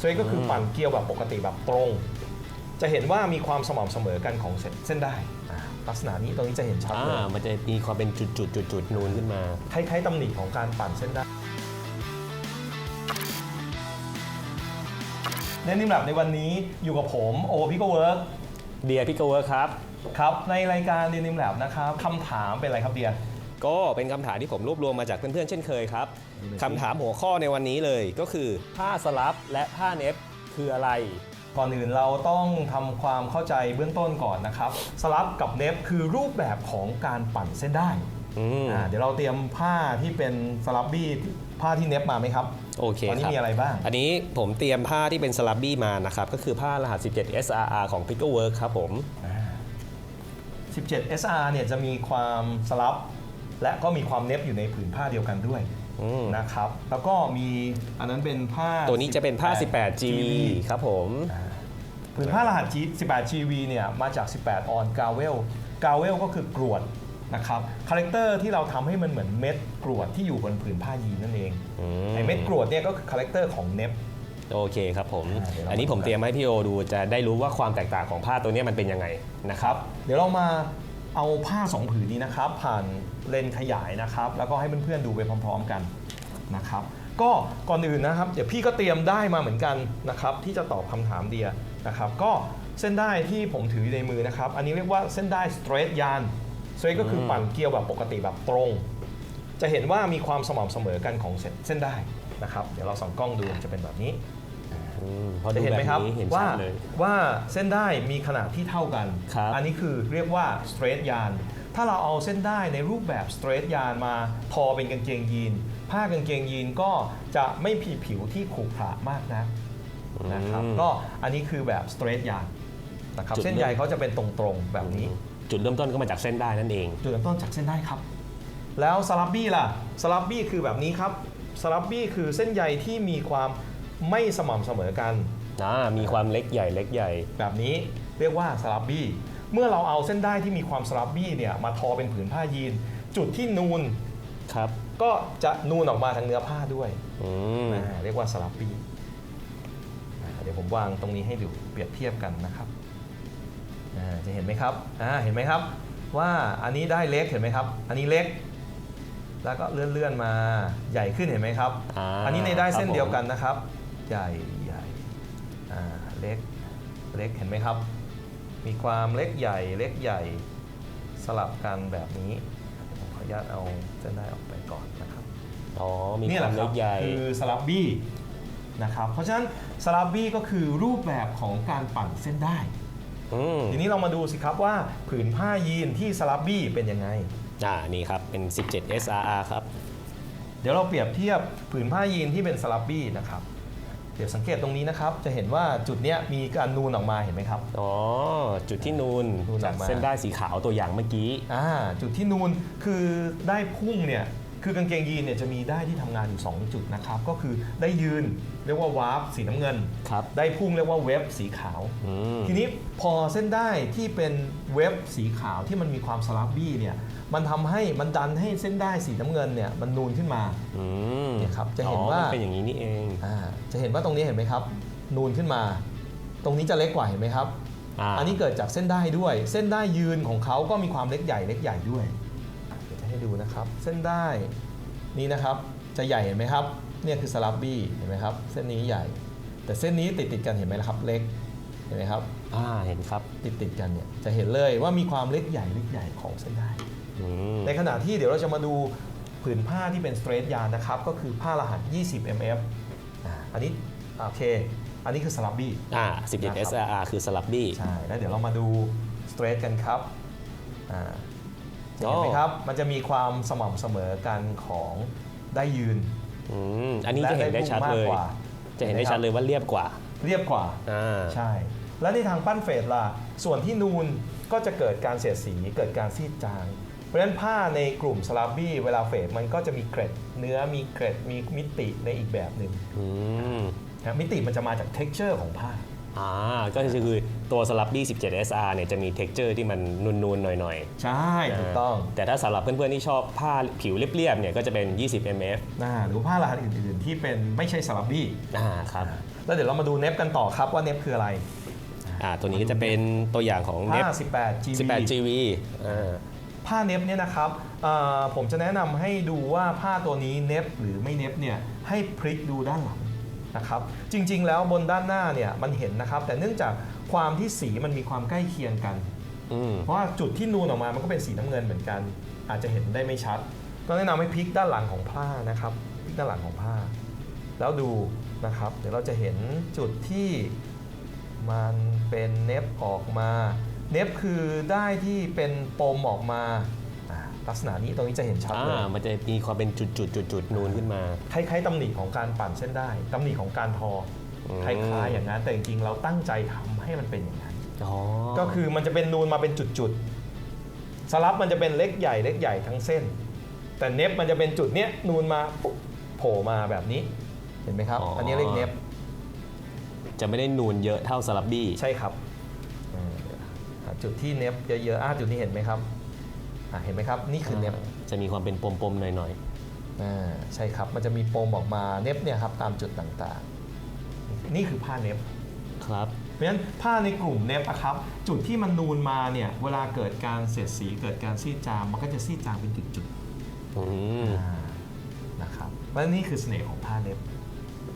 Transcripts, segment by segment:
สเตรทก็คือปั่นเกลียวแบบปกติแบบตรง จะเห็นว่ามีความสม่ำเสมอกันของเส้นเส้นได้อ่าลักษณะนี้ตรงนี้จะเห็นชัดอ่าเลยมันจะมีความเป็นจุดจุดจุดจุดๆๆนูนขึ้นมา คล้ายๆตำหนิของการปั่นเส้นได้เน้นนิมแลบในวันนี้อยู่กับผมโอพิโกเวิร์กเดียพี่โกเวอร์ครับ ครับในรายการเรียนนิมแลบนะครับคำถามเป็นอะไรครับเดีย ก็เป็นคำถามที่ผมรวบรวมมาจากเพื่อนๆเช่นเคยครับคำถามหัวข้อในวันนี้เลยก็คือผ้าสลับและผ้าเน็บคืออะไรก่อนอื่นเราต้องทำความเข้าใจเบื้องต้นก่อนนะครับ สลับกับเนฟคือรูปแบบของการปั่นเส้นได้อืมอ่าเดี๋ยวเราเตรียมผ้าที่เป็นสลับบี้ผ้าที่เนฟมาไหมครับโอเคตอนนี้ครับมีอะไรบ้าง อันนี้ผมเตรียมผ้าที่เป็นสลับบี้มานะครับ ก็คือผ้ารหัส 17 SRR ของ p i c k l e Work ครับผม 17 SR เนี่ยจะมีความสลับ และก็มีความเนฟอยู่ในผืนผ้าเดียวกันด้วยอืมนะครับ แล้วก็มีอันนั้นเป็นผ้าตัวนี้จะเป็นผ้า 18 GV ครับผมผืนผ้ารหัส G 18 GV เนี่ยมาจาก 18 ออนกาเวลกาเวลก็คือกรวดนะครับคาแรคเตอร์ที่เราทำให้มันเหมือนเม็ดกรวดที่อยู่บนผืนผ้ายีนนั่นเองอืมไอ้เม็ดกรวดเนี่ยก็คือคาแรคเตอร์ของเนฟโอเคครับผมอ่าเดี๋ยวเราอันนี้ผมมาดูกันเตรียมให้พี่โอดูจะได้รู้ว่าความแตกต่างของผ้าตัวเนี้ยมันเป็นยังไงนะคครับรับ เดี๋ยวเรามา เอาผ้าสองผืนนี้นะครับ ผ่านเลนส์ขยายนะครับ แล้วก็ให้เพื่อนๆดูไปพร้อม ๆกันนะครับ ก็ก่อนอื่นนะครับ เดี๋ยวพี่ก็เตรียมได้มาเหมือนกันนะครับ ที่จะตอบคำถามเดียนะครับ ก็เส้นได้ที่ผมถืออยู่ในมือนะครับ อันนี้เรียกว่าเส้นได้สเตรทยานสเตรทก็คือปั่นเกลียวแบบปกติแบบตรง จะเห็นว่ามีความสม่ำเสมอกันของเส้นเส้นได้นะครับ เดี๋ยวเราส่องกล้องดูจะเป็นแบบนี้อืม พอจะดูเห็นแบไหมบครับนี้เห็นว่าชัดเลย ว่าเส้นได้มีขนาดที่เท่ากัน ครับอันนี้คือเรียกว่า straight yarn ถ้าเราเอาเส้นได้ในรูปแบบ straight yarn มาทอเป็นกางเกงยีน ผ้ากางเกงยีนก็จะไม่ผีผิวที่ขรุขระมากนะนะครับอืม ก็อันนี้คือแบบ straight yarn นะครับจุดเส้นใยเขาจะเป็นตรงๆแบบนี้ จุดเริ่มต้นก็มาจากเส้นได้นั่นเอง จุดเริ่มต้นจากเส้นได้ครับ แล้วสลับบี้ล่ะสลับบี้คือแบบนี้ครับสลับบี้คือเส้นใยที่มีความ ไม่สม่ำเสมอกันอ่ามีความเล็กใหญ่เล็กใหญ่ แบบนี้เรียกว่าสลับบี้เมื่อเราเอาเส้นได้ที่มีความสลับบี้เนี่ยมาทอเป็นผืนผ้ายีน จุดที่นูนครับ ก็จะนูนออกมาทางเนื้อผ้าด้วยอืมอ่าเรียกว่าสลับบี้อ่าเดี๋ยวผมวางตรงนี้ให้ดูเปรียบเทียบกันนะครับอ่าจะเห็นไหมครับอ่าเห็นไหมครับ ว่าอันนี้ได้เล็กเห็นไหมครับ อันนี้เล็ก แล้วก็เลื่อนเลื่อนๆมาใหญ่ขึ้นเห็นไหมครับ อ่าอันนี้ในได้เส้นครับผมเดียวกันนะครับ ใหญ่ใหญ่อ่าเล็กเล็กเห็นไหมครับ มีความเล็กใหญ่เล็กใหญ่สลับกันแบบนี้ผมขออนุญาตเอาเส้นได้ออกไปก่อนนะครับอ๋อมีนี่คแหวามละคเล็รับกใหญ่คือสลับบี้นะครับเพราะฉะนั้นสลับบี้ก็คือรูปแบบของการปั่นเส้นได้อืมทีนี้เรามาดูสิครับว่าผืนผ้ายีนที่สลับบี้เป็นยังไงอ่านี่ครับเป็น 17 SRR ครับ เดี๋ยวเราเปรียบเทียบผืนผ้ายีนที่เป็นสลับบี้นะครับเดี๋ยวสังเกตตรงนี้นะครับ จะเห็นว่าจุดเนี้ยมีการนูนออกมาเห็นไหมครับ อ๋อ จุดที่นูนนูนออกมา จากเส้นได้สีขาวตัวอย่างเมื่อกี้ อ่าจุดที่นูนคือได้พุ่งเนี่ย คือกางเกงยีนเนี่ยจะมีได้ที่ทำงานอยู่ 2 จุดนะครับ ก็คือได้ยืนเรียกว่าวาร์ปสีน้ำเงิน ครับได้พุ่งเรียกว่าเว็บสีขาว อืม ทีนี้พอเส้นได้ที่เป็นเว็บสีขาวที่มันมีความสลับบี้เนี่ยมันทำให้มันดันให้เส้นได้สีน้ำเงินเนี่ยมันนูนขึ้นมา อืมเนี่ยครับจะเห็นอ๋อว่ามันเป็นอย่างนี้นี่เองอ่าจะเห็นว่าตรงนี้เห็นไหมครับ นูนขึ้นมา ตรงนี้จะเล็กกว่าเห็นไหมครับอ่าอันนี้เกิดจากเส้นได้ด้วย เส้นได้ยืนของเขาก็มีความเล็กใหญ่เล็กใหญ่ด้วยเดี๋ยวจะ ให้ดูนะครับ เส้นได้นี่นะครับจะใหญ่เห็นไหมครับ เนี่ยคือสลับบี้เห็นไหมครับ เส้นนี้ใหญ่ แต่เส้นนี้ติดติดๆกันเห็นไหมล่ะครับ เล็กเห็นไหมครับอ่าเห็นครับติดติดๆกันเนี่ยจะเห็นเลยว่ามีความเล็กใหญ่เล็กใหญ่ของเส้นได้อืมในขณะที่เดี๋ยวเราจะมาดูผืนผ้าที่เป็นสเตรทยานนะครับ ก็คือผ้ารหัส 20 mf อ่าอันนี้โอเค อันนี้คือสลับบี้อ่านะครับ17 SRR คือสลับบี้ใช่แล้วเดี๋ยวเรามาดูสเตรทกันครับอ่าจะโอ้ เห็นไหมครับ มันจะมีความสม่ำเสมอกันของได้ยืนอืมอันนี้จะเห็นได้ชัดและเลพุ่งมากยกว่าจะเห็นได้ชัดเลยว่าเรียบกว่า เรียบกว่าอ่าใช่ แล้วในทางปั้นเฟดล่ะ ส่วนที่นูนก็จะเกิดการเสียดสีเกิดการซีดจาง เพราะฉะนั้นผ้าในกลุ่มสลับบี้เวลาเฟดมันก็จะมีเกร็ด เนื้อมีเกร็ดมีมิติในอีกแบบหนึ่งอืมนะมิติมันจะมาจาก texture ของผ้า อ่าก็คือตัวสลับบี้17 SR เนี่ยจะมี texture ที่มันนูนๆ หน่อยๆใช่ถูกต้องแต่ถ้าสำหรับเพื่อนๆ ที่ชอบผ้าผิวเรียบๆเนี่ยก็จะเป็น 20 mf นะหรือผ้ารหัสอื่นๆ ที่เป็นไม่ใช่สลับบี้อ่าครับแล้วเดี๋ยวเรามาดูเนฟกันต่อครับว่าเนฟคืออะไรอ่าตัวนี้ก็จะเป็นตัวอย่างของเน็ผ้าบ18 GV 18 GV อ่า ผ้าเน็บเนี่ยนะครับเอ่อผมจะแนะนำให้ดูว่าผ้าตัวนี้เน็บหรือไม่เน็บเนี่ยให้พลิกดูด้านหลัง นะครับจริงๆ แล้วบนด้านหน้าเนี่ยมันเห็นนะครับ แต่เนื่องจากความที่สีมันมีความใกล้เคียงกัน อืม เพราะว่าจุดที่นูนออกมามันก็เป็นสีน้ำเงินเหมือนกัน อาจจะเห็นได้ไม่ชัด ก็แนะนำให้พลิกด้านหลังของผ้านะครับพลิกด้านหลังของผ้า แล้วดูนะครับ เดี๋ยวเราจะเห็นจุดที่มันเป็นเน็บออกมา เน็บคือได้ที่เป็นปมออกมาอ่า ลักษณะนี้ตรงนี้จะเห็นชัดเลย อ่ามันจะมีความเป็นจุดจุดจุดจุดๆๆนูนขึ้นมา คล้ายๆตำหนิของการปั่นเส้นได้ตำหนิของการทออม คล้ายๆอย่างนั้นแต่จริงๆเราตั้งใจทำให้มันเป็นอย่างนั้น อ๋อก็คือมันจะเป็นนูนมาเป็นจุดๆสลับมันจะเป็นเล็กใหญ่เล็กใหญ่ทั้งเส้น แต่เน็บมันจะเป็นจุดเนี้ยนูนมาปุ๊บโผล่มาแบบนี้เห็นไหมครับ อันนี้เรียกเน็บจะไม่ได้นูนเยอะเท่าสลับบี้ ใช่ครับอืมหาจุดที่เน็บเยอะๆอ่าจุดนี้เห็นไหมครับ อ่าเห็นไหมครับ นี่คือเน็บจะมีความเป็นปมๆหน่อยอ่าใช่ครับมันจะมีปมออกมาเน็บเนี่ยครับตามจุดต่างๆ นี่คือผ้าเน็บๆครับเพราะฉะนั้นผ้าในกลุ่มเน็บอะครับ จุดที่มันนูนมาเนี่ยเวลาเกิดการเสียดสีเกิดการซีดจางมันก็จะซีดจางเป็นจุดๆอืมอ่านะครับและนี่คือเสน่ห์ของผ้าเน็บ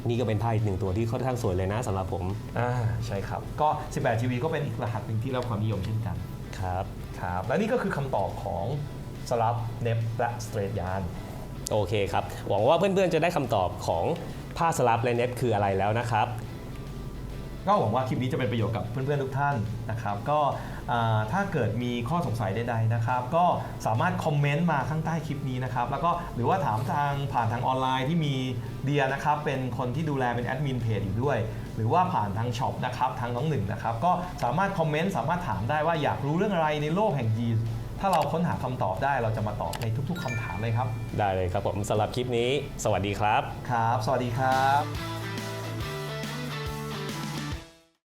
นี่ก็เป็นผ้าอีกหนึ่งตัวที่ค่อนข้างสวยเลยนะสำหรับผมอ่าใช่ครับก็ 18 GV ก็เป็นอีกรหัสหนึ่งที่ได้รับความนิยมเช่นกัน ครับครับและนี่ก็คือคำตอบของสลับเน็บและสเตรทยานโอเคครับ หวังว่าเพื่อนๆจะได้คำตอบของผ้าสลับและเน็ตคืออะไรแล้วนะครับก็หวังว่าคลิปนี้จะเป็นประโยชน์กับเพื่อนๆทุกท่านนะครับ ก็อ่าถ้าเกิดมีข้อสงสัยใดๆนะครับ ก็สามารถคอมเมนต์มาข้างใต้คลิปนี้นะครับ แล้วก็หรือว่าถามทางผ่านทางออนไลน์ที่มีเดียนะครับ เป็นคนที่ดูแลเป็นแอดมินเพจอยู่ด้วย หรือว่าผ่านทางช็อปนะครับทางน้องหนึ่งนะครับก็สามารถคอมเมนต์สามารถถามได้ว่าอยากรู้เรื่องอะไรในโลกแห่งยีนถ้าเราค้นหาคำตอบได้เราจะมาตอบในทุก ๆคำถามเลยครับ ได้เลยครับผมสำหรับคลิปนี้ สวัสดีครับ ครับ สวัสดีครับ